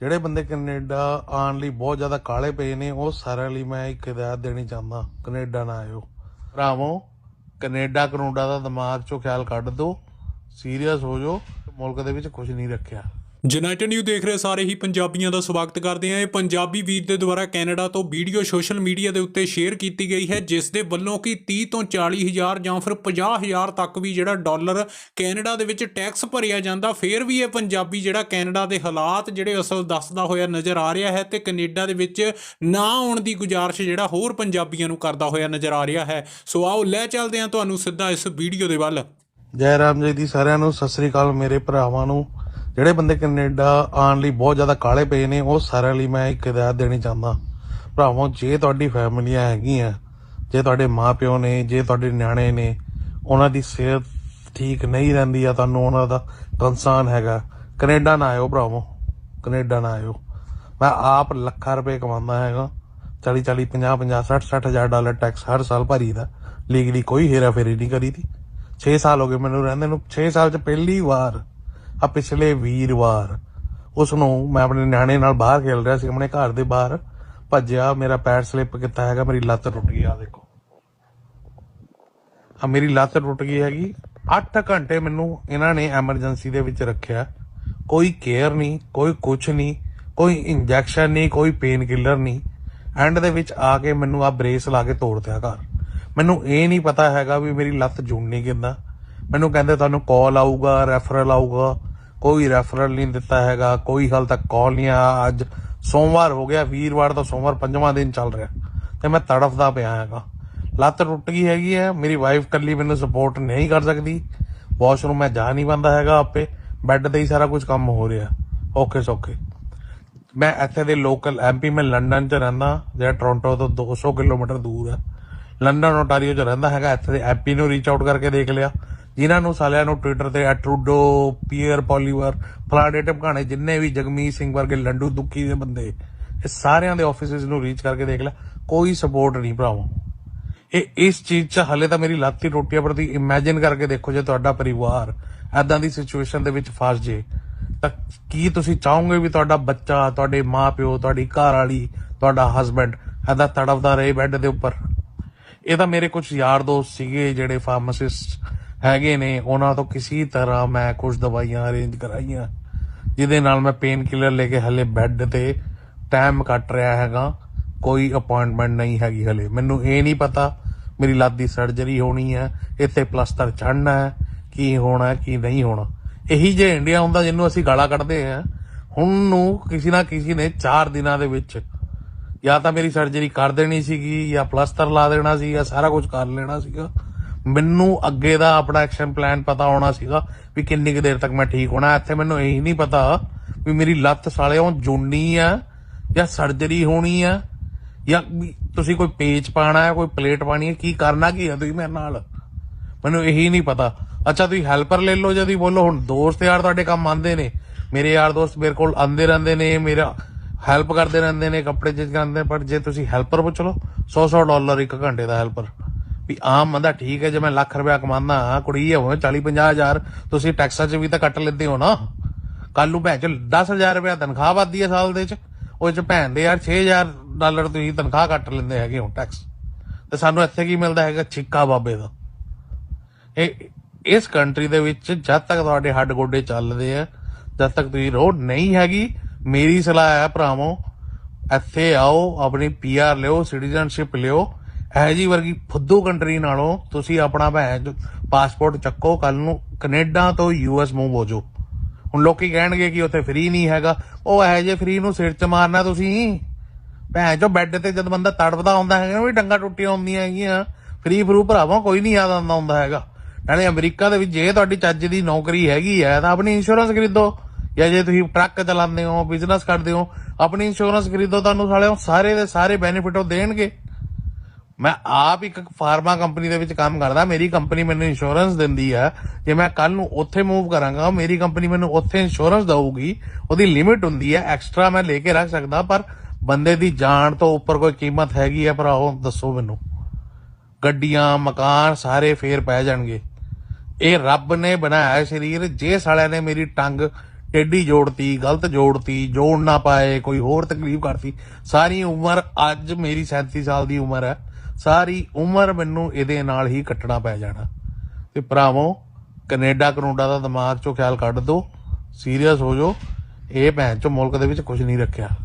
ਜਿਹੜੇ ਬੰਦੇ ਕੈਨੇਡਾ ਆਉਣ ਲਈ ਬਹੁਤ ਜ਼ਿਆਦਾ ਕਾਲੇ ਪਏ ਨੇ, ਉਹ ਸਾਰਿਆਂ ਲਈ ਮੈਂ ਇੱਕ ਹਦਾਇਤ ਦੇਣੀ ਚਾਹੁੰਦਾ, ਕੈਨੇਡਾ ਨਾ ਆਇਓ। ਭਰਾਵੋ, ਕੈਨੇਡਾ, ਕਨੂਡਾ ਦਾ ਦਿਮਾਗ ਚੋਂ ਖਿਆਲ ਕੱਢ ਦਿਓ ਸੀਰੀਅਸ ਹੋ ਜਾਓ ਮੁਲਕ ਦੇ ਵਿੱਚ ਕੁਝ ਨਹੀਂ ਰੱਖਿਆ। ਯੂਨਾਈਟਿਡ ਨਿਊ ਦੇਖ ਰਹੇ ਸਾਰੇ ਹੀ ਪੰਜਾਬੀਆਂ ਦਾ ਸਵਾਗਤ ਕਰਦੇ ਹਾਂ। ਇਹ ਪੰਜਾਬੀ ਵੀਰ ਦੇ ਦੁਆਰਾ ਕੈਨੇਡਾ ਤੋਂ ਵੀਡੀਓ ਸੋਸ਼ਲ ਮੀਡੀਆ ਦੇ ਉੱਤੇ ਸ਼ੇਅਰ ਕੀਤੀ ਗਈ ਹੈ, ਜਿਸ ਦੇ ਵੱਲੋਂ ਕਿ 30 ਤੋਂ 40 ਹਜ਼ਾਰ ਜਾਂ ਫਿਰ 50 ਹਜ਼ਾਰ ਤੱਕ ਵੀ ਜਿਹੜਾ ਡਾਲਰ ਕੈਨੇਡਾ ਦੇ ਵਿੱਚ ਟੈਕਸ ਭਰਿਆ ਜਾਂਦਾ, ਫਿਰ ਵੀ ਇਹ ਪੰਜਾਬੀ ਜਿਹੜਾ ਕੈਨੇਡਾ ਦੇ ਹਾਲਾਤ ਜਿਹੜੇ ਅਸਲ ਦੱਸਦਾ ਹੋਇਆ ਨਜ਼ਰ ਆ ਰਿਹਾ ਹੈ ਤੇ ਕੈਨੇਡਾ ਦੇ ਵਿੱਚ ਨਾ ਆਉਣ ਦੀ ਗੁਜ਼ਾਰਿਸ਼ ਜਿਹੜਾ ਹੋਰ ਪੰਜਾਬੀਆਂ ਨੂੰ ਕਰਦਾ ਹੋਇਆ ਨਜ਼ਰ ਆ ਰਿਹਾ ਹੈ। ਸੋ ਆਓ ਲੈ ਚੱਲਦੇ ਹਾਂ ਤੁਹਾਨੂੰ ਸਿੱਧਾ ਇਸ ਵੀਡੀਓ ਦੇ ਵੱਲ। ਜੈ ਰਾਮ ਜੀ ਦੀ ਸਾਰਿਆਂ ਨੂੰ ਸਤਿ ਸ੍ਰੀ ਅਕਾਲ ਮੇਰੇ ਭਰਾਵਾਂ ਨੂੰ। ਜਿਹੜੇ ਬੰਦੇ ਕੈਨੇਡਾ ਆਉਣ ਲਈ ਬਹੁਤ ਜ਼ਿਆਦਾ ਕਾਲੇ ਪਏ ਨੇ, ਉਹ ਸਾਰਿਆਂ ਲਈ ਮੈਂ ਇੱਕ ਹਦਾਇਤ ਦੇਣੀ ਚਾਹੁੰਦਾ। ਭਰਾਵੋ, ਜੇ ਤੁਹਾਡੀ ਫੈਮਲੀਆਂ ਹੈਗੀਆਂ, ਜੇ ਤੁਹਾਡੇ ਮਾਪਿਓ ਨੇ, ਜੇ ਤੁਹਾਡੇ ਨਿਆਣੇ ਨੇ, ਉਹਨਾਂ ਦੀ ਸਿਹਤ ਠੀਕ ਨਹੀਂ ਰਹਿੰਦੀ ਆ, ਤੁਹਾਨੂੰ ਉਹਨਾਂ ਦਾ ਕੰਸਰਨ ਹੈਗਾ। ਕੈਨੇਡਾ ਨਾ ਆਇਓ ਭਰਾਵੋ, ਕੈਨੇਡਾ ਨਾ ਆਇਓ। ਮੈਂ ਆਪ ਲੱਖਾਂ ਰੁਪਏ ਕਮਾਉਂਦਾ ਹੈਗਾ। 40 40 50 50 60 60 ਹਜ਼ਾਰ ਡਾਲਰ ਟੈਕਸ ਹਰ ਸਾਲ ਭਰੀਦਾ ਲੀਗਲੀ ਕੋਈ ਹੇਰਾ ਫੇਰੀ ਨਹੀਂ ਕਰੀਦੀ 6 ਸਾਲ ਹੋ ਗਏ ਮੈਨੂੰ ਰਹਿੰਦੇ ਨੂੰ। 6 ਸਾਲ ਚ ਪਹਿਲੀ ਵਾਰ ਆ ਪਿਛਲੇ ਵੀਰਵਾਰ ਉਸ ਨੂੰ ਮੈਂ ਆਪਣੇ ਨਿਆਣੇ ਨਾਲ ਬਾਹਰ ਖੇਲ ਰਿਹਾ ਸੀ, ਆਪਣੇ ਘਰ ਦੇ ਬਾਹਰ। ਭੱਜਿਆ, ਮੇਰਾ ਪੈਰ ਸਲਿੱਪ ਕੀਤਾ ਹੈਗਾ, ਮੇਰੀ ਲੱਤ ਟੁੱਟ ਗਈ ਆ, ਦੇਖੋ। ਆ ਮੇਰੀ ਲੱਤ ਟੁੱਟ ਗਈ ਹੈਗੀ। 8 ਘੰਟੇ ਮੈਨੂੰ ਇਹਨਾਂ ਨੇ ਐਮਰਜੈਂਸੀ ਦੇ ਵਿੱਚ ਰੱਖਿਆ। ਕੋਈ ਕੇਅਰ ਨਹੀਂ, ਕੋਈ ਕੁਝ ਨਹੀਂ, ਕੋਈ ਇੰਜੈਕਸ਼ਨ ਨਹੀਂ, ਕੋਈ ਪੇਨ ਕਿਲਰ ਨਹੀਂ। ਐਂਡ ਦੇ ਵਿੱਚ ਆ ਕੇ ਮੈਨੂੰ ਆ ਬ੍ਰੇਸ ਲਾ ਕੇ ਤੋੜ ਦਿਆ ਘਰ। ਮੈਨੂੰ ਇਹ ਨਹੀਂ ਪਤਾ ਹੈਗਾ ਵੀ ਮੇਰੀ ਲੱਤ ਜੁੜਨੀ ਕਿੱਦਾਂ। ਮੈਨੂੰ ਕਹਿੰਦੇ ਤੁਹਾਨੂੰ ਕਾਲ ਆਊਗਾ, ਰੈਫਰਲ ਆਊਗਾ। ਕੋਈ ਰੈਫਰਲ ਨਹੀਂ ਦਿੱਤਾ ਹੈਗਾ, ਕੋਈ ਹਾਲ ਤੱਕ ਕਾਲ ਨਹੀਂ ਆ ਅੱਜ ਸੋਮਵਾਰ ਹੋ ਗਿਆ, ਵੀਰਵਾਰ ਤੋਂ ਸੋਮਵਾਰ ਪੰਜਵਾਂ ਦਿਨ ਚੱਲ ਰਿਹਾ। ਤੇ ਮੈਂ ਤੜਫਦਾ ਪਿਆ ਹੈਗਾ। ਲੱਤ ਟੁੱਟ ਗਈ ਹੈਗੀ ਹੈ, ਮੇਰੀ ਵਾਈਫ ਕੱਲੀ ਮੈਨੂੰ ਸਪੋਰਟ ਨਹੀਂ ਕਰ ਸਕਦੀ। ਵਾਸ਼ਰੂਮ ਮੈਂ ਜਾ ਨਹੀਂ ਪਾਉਂਦਾ ਹੈਗਾ ਆਪੇ ਬੈੱਡ ਤੇ ਹੀ ਸਾਰਾ ਕੁਝ ਕੰਮ ਹੋ ਰਿਹਾ ਓਕੇ ਸੋਕੇ ਮੈਂ ਇੱਥੇ ਦੇ ਲੋਕਲ ਐਮਪੀ ਮੈਂ ਲੰਡਨ ਚ ਰਹਿੰਦਾ, ਜਿਹੜਾ ਟੋਰਾਂਟੋ ਤੋਂ 200 ਕਿਲੋਮੀਟਰ ਦੂਰ ਹੈ। ਲੰਡਨ ਓਟਾਰੀਓ ਚ ਰਹਿੰਦਾ ਹੈਗਾ, ਇੱਥੇ ਦੇ ਐਮਪੀ ਨੂੰ ਰੀਚ ਆਊਟ ਕਰਕੇ ਦੇਖ ਲਿਆ। ਜਿਨ੍ਹਾਂ ਨੂੰ ਸਾਲਿਆਂ ਨੂੰ ਟਵਿੱਟਰ ਤੇ ਟਰੂਡੋ ਪੀਅਰ ਪੋਲੀਵਰ ਫਲਾਡੇ ਟਪਕਾਣੇ ਜਿੰਨੇ ਵੀ ਜਗਮੀਤ ਸਿੰਘ ਵਰਗੇ ਲੰਡੂ ਦੁੱਖੀ ਦੇ ਬੰਦੇ, ਇਹ ਸਾਰਿਆਂ ਦੇ ਆਫਿਸਿਸ ਨੂੰ ਰੀਚ ਕਰਕੇ ਦੇਖ ਲਿਆ ਕੋਈ ਸਪੋਰਟ ਨਹੀਂ ਭਰਾਵੋ। ਇਹ ਇਸ ਚੀਜ਼ 'ਚ ਹਲੇ ਤਾਂ ਮੇਰੀ ਲੱਤ ਹੀ ਪਰ ਤੁਸੀਂ ਇਮੇਜਿਨ ਕਰਕੇ ਦੇਖੋ ਜੇ ਤੁਹਾਡਾ ਪਰਿਵਾਰ ਐਦਾਂ ਦੀ ਸਿਚੁਏਸ਼ਨ ਦੇ ਵਿੱਚ ਫਸ ਜੇ, ਤਾਂ ਕੀ ਤੁਸੀਂ ਚਾਹੋਗੇ ਵੀ ਤੁਹਾਡਾ ਬੱਚਾ, ਤੁਹਾਡੇ ਮਾਪਿਓ, ਤੁਹਾਡੀ ਘਰ ਵਾਲੀ ਤੁਹਾਡਾ ਹਸਬੰਡ ਐਦਾਂ ਤੜਫਦਾ ਰਹੇ ਬੈੱਡ ਦੇ ਉੱਪਰ? ਇਹ ਤਾਂ ਮੇਰੇ ਕੁਝ ਯਾਰ ਦੋਸਤ ਸੀਗੇ ਜਿਹੜੇ ਫਾਰਮਾਸਿਸਟ ਹੈਗੇ ਨੇ, ਉਹਨਾਂ ਤੋਂ ਕਿਸੇ ਤਰ੍ਹਾਂ ਮੈਂ ਕੁਝ ਦਵਾਈਆਂ ਅਰੇਂਜ ਕਰਾਈਆਂ, ਜਿਹਦੇ ਨਾਲ ਮੈਂ ਪੇਨ ਕਿਲਰ ਲੈ ਕੇ ਹਲੇ ਬੈੱਡ ਤੇ ਟਾਈਮ ਕੱਟ ਰਿਹਾ ਹੈਗਾ, ਕੋਈ ਅਪਾਇੰਟਮੈਂਟ ਨਹੀਂ ਹੈਗੀ ਹਲੇ। ਮੈਨੂੰ ਇਹ ਨਹੀਂ ਪਤਾ ਮੇਰੀ ਲੱਤ ਦੀ ਸਰਜਰੀ ਹੋਣੀ ਹੈ, ਇੱਥੇ ਪਲਸਟਰ ਚੜਨਾ ਹੈ, ਕੀ ਹੋਣਾ ਕੀ ਨਹੀਂ ਹੋਣਾ। ਇਹੀ ਜੇ ਇੰਡੀਆ ਹੁੰਦਾ ਜਿਹਨੂੰ ਅਸੀਂ ਗਾਲਾਂ ਕੱਢਦੇ ਆ ਹੁਣ ਨੂੰ ਕਿਸੇ ਨਾ ਕਿਸੇ ਨੇ 4 ਦਿਨਾਂ ਦੇ ਵਿੱਚ ਜਾਂ ਤਾਂ ਮੇਰੀ ਸਰਜਰੀ ਕਰ ਦੇਣੀ ਸੀਗੀ, ਜਾਂ ਪਲਸਟਰ ਲਾ ਦੇਣਾ ਸੀ, ਜਾਂ ਸਾਰਾ ਕੁਝ ਕਰ ਲੈਣਾ ਸੀਗਾ। ਮੈਨੂੰ ਅੱਗੇ ਦਾ ਆਪਣਾ ਐਕਸ਼ਨ ਪਲਾਨ ਪਤਾ ਹੋਣਾ ਸੀਗਾ ਵੀ ਕਿੰਨੀ ਕੁ ਦੇਰ ਤੱਕ ਮੈਂ ਠੀਕ ਹੋਣਾ। ਇੱਥੇ ਮੈਨੂੰ ਇਹੀ ਨਹੀਂ ਪਤਾ ਵੀ ਮੇਰੀ ਲੱਤ ਸਾਲਿਓ ਜੁੜਨੀ ਆ ਜਾਂ ਸਰਜਰੀ ਹੋਣੀ ਆ ਜਾਂ ਤੁਸੀਂ ਕੋਈ ਪੇਚ ਪਾਣਾ ਹੈ, ਕੋਈ ਪਲੇਟ ਪਾਣੀ ਹੈ, ਕੀ ਕਰਨਾ, ਕੀ ਹੈ ਤੁਸੀਂ ਮੇਰੇ ਨਾਲ? ਮੈਨੂੰ ਇਹੀ ਨਹੀਂ ਪਤਾ। ਅੱਛਾ, ਤੁਸੀਂ ਹੈਲਪਰ ਲੈ ਲਓ ਜਦੀ ਬੋਲੋ। ਹੁਣ ਦੋਸਤ ਯਾਰ ਤੁਹਾਡੇ ਕੰਮ ਆਂਦੇ ਨੇ। ਮੇਰੇ ਯਾਰ ਦੋਸਤ ਮੇਰੇ ਕੋਲ ਆਉਂਦੇ ਰਹਿੰਦੇ ਨੇ, ਮੇਰਾ ਹੈਲਪ ਕਰਦੇ ਰਹਿੰਦੇ ਨੇ, ਕੱਪੜੇ ਚੇਂਜ ਕਰਦੇ ਪਰ ਜੇ ਤੁਸੀਂ ਹੈਲਪਰ ਪੁੱਛ ਲਓ 100-100 ਡਾਲਰ ਇੱਕ ਘੰਟੇ ਦਾ ਹੈਲਪਰ ਵੀ ਆਮ ਬੰਦਾ ਠੀਕ ਹੈ, ਜੇ ਮੈਂ ਲੱਖ ਰੁਪਇਆ ਕਮਾਉਂਦਾ ਹਾਂ, ਕੁੜੀ ਹੋਵੇ 40-50 ਹਜ਼ਾਰ, ਤੁਸੀਂ ਟੈਕਸਾਂ 'ਚ ਵੀ ਤਾਂ ਕੱਟ ਲੈਂਦੇ ਹੋ ਨਾ। ਕੱਲ ਨੂੰ ਭੈਣ ਚ 10000 ਰੁਪਇਆ ਤਨਖਾਹ ਵੱਧਦੀ ਹੈ ਸਾਲ ਦੇ 'ਚ, ਉਹ 'ਚ ਭੈਣ ਦੇ ਯਾਰ 6000 ਡਾਲਰ ਤੁਸੀਂ ਤਨਖਾਹ ਕੱਟ ਲੈਂਦੇ ਹੈਗੇ ਹੋ ਟੈਕਸ ਤੇ ਸਾਨੂੰ ਇੱਥੇ ਕੀ ਮਿਲਦਾ ਹੈਗਾ? ਛਿੱਕਾ ਬਾਬੇ ਦਾ। ਇਹ, ਇਸ ਕੰਟਰੀ ਦੇ ਵਿੱਚ ਜਦ ਤੱਕ ਤੁਹਾਡੇ ਹੱਡ ਗੋਡੇ ਚੱਲਦੇ ਆ, ਜਦ ਤੱਕ ਤੁਸੀਂ ਰੋਡ ਨਹੀਂ ਹੈਗੀ, ਮੇਰੀ ਸਲਾਹ ਹੈ ਭਰਾਵੋ, ਇੱਥੇ ਆਓ, ਆਪਣੀ ਪੀਆਰ ਲਿਓ ਸਿਟੀਜ਼ਨਸ਼ਿਪ ਲਿਓ ਇਹ ਜੀ ਵਰਗੀ ਫੁੱਦੂ ਕੰਟਰੀ ਨਾਲੋਂ ਤੁਸੀਂ ਆਪਣਾ ਭੈਣ ਪਾਸਪੋਰਟ ਚੱਕੋ ਕੱਲ ਨੂੰ ਕੈਨੇਡਾ ਤੋਂ ਯੂਐਸ ਮੂਵ ਹੋ ਜਾਓ ਹੁਣ ਲੋਕੀ ਕਹਿਣਗੇ ਕਿ ਉੱਥੇ ਫ੍ਰੀ ਨਹੀਂ ਹੈਗਾ। ਉਹ ਇਹ ਜੇ ਫ੍ਰੀ ਨੂੰ ਸਿਰ 'ਚ ਮਾਰਨਾ ਤੁਸੀਂ। ਭੈਣ ਚੋ ਬੈੱਡ ਤੇ ਜਦ ਬੰਦਾ ਤੜਫਦਾ ਹੁੰਦਾ ਹੈਗਾ ਵੀ ਡੰਗਾ ਟੁੱਟੀਆਂ ਹੁੰਦੀਆਂ ਹੈਗੀਆਂ। ਫ੍ਰੀ ਫਰੂ ਭਰਾਵਾ, ਕੋਈ ਨਹੀਂ ਯਾਦ ਆਉਂਦਾ ਹੁੰਦਾ ਹੈਗਾ। ਨਾਲੇ ਅਮਰੀਕਾ ਦੇ ਵਿੱਚ ਜੇ ਤੁਹਾਡੀ ਚੱਜ ਦੀ ਨੌਕਰੀ ਹੈਗੀ ਹੈ, ਤਾਂ ਆਪਣੀ ਇੰਸ਼ੋਰੈਂਸ ਖਰੀਦੋ। ਜਾਂ ਜੇ ਤੁਸੀਂ ਟਰੱਕ ਚਲਾਉਂਦੇ ਹੋ ਬਿਜ਼ਨਸ ਕਰਦੇ ਹੋ, ਆਪਣੀ ਇੰਸ਼ੋਰੈਂਸ ਖਰੀਦੋ, ਤੁਹਾਨੂੰ ਸਾਲੇ ਸਾਰੇ ਦੇ ਸਾਰੇ ਬੈਨੀਫਿਟ ਉਹ ਦੇਣਗੇ। ਮੈਂ ਆਪ ਇੱਕ ਫਾਰਮਾ ਕੰਪਨੀ ਦੇ ਵਿੱਚ ਕੰਮ ਕਰਦਾ, ਮੇਰੀ ਕੰਪਨੀ ਮੈਨੂੰ ਇੰਸ਼ੋਰੈਂਸ ਦਿੰਦੀ ਹੈ ਜੇ ਮੈਂ ਕੱਲ ਨੂੰ ਉੱਥੇ ਮੂਵ ਕਰਾਂਗਾ ਮੇਰੀ ਕੰਪਨੀ ਮੈਨੂੰ ਉੱਥੇ ਇੰਸ਼ੋਰੈਂਸ ਦਊਗੀ। ਉਹਦੀ ਲਿਮਿਟ ਹੁੰਦੀ ਹੈ ਐਕਸਟਰਾ ਮੈਂ ਲੈ ਕੇ ਰੱਖ ਸਕਦਾ, ਪਰ ਬੰਦੇ ਦੀ ਜਾਨ ਤੋਂ ਉੱਪਰ ਕੋਈ ਕੀਮਤ ਹੈਗੀ ਹੈ ਭਰਾਓ ਦੱਸੋ ਮੈਨੂੰ। ਗੱਡੀਆਂ, ਮਕਾਨ ਸਾਰੇ ਫੇਰ ਪੈ ਜਾਣਗੇ। ਇਹ ਰੱਬ ਨੇ ਬਣਾਇਆ ਸਰੀਰ, ਜੇ ਸਾਲਿਆਂ ਨੇ ਮੇਰੀ ਟੰਗ ਟੇਢੀ ਜੋੜਤੀ, ਗਲਤ ਜੋੜਤੀ, ਜੋੜ ਨਾ ਪਾਏ, ਕੋਈ ਹੋਰ ਤਕਲੀਫ ਕਰਤੀ, ਸਾਰੀ ਉਮਰ ਅੱਜ ਮੇਰੀ 37 ਸਾਲ ਦੀ ਉਮਰ ਹੈ। ਸਾਰੀ ਉਮਰ ਮੈਨੂੰ ਇਹਦੇ ਨਾਲ ਹੀ ਕੱਟਣਾ ਪੈ ਜਾਣਾ। ਤੇ ਭਰਾਵੋ, ਕੈਨੇਡਾ, ਕਨੂਡਾ ਦਾ ਦਿਮਾਗ ਚੋਂ ਖਿਆਲ ਕੱਢ ਦਿਓ ਸੀਰੀਅਸ ਹੋ ਜਾਓ। ਇਹ ਭੈਣ ਚੋ ਮੁਲਕ ਦੇ ਵਿੱਚ ਕੁਝ ਨਹੀਂ ਰੱਖਿਆ।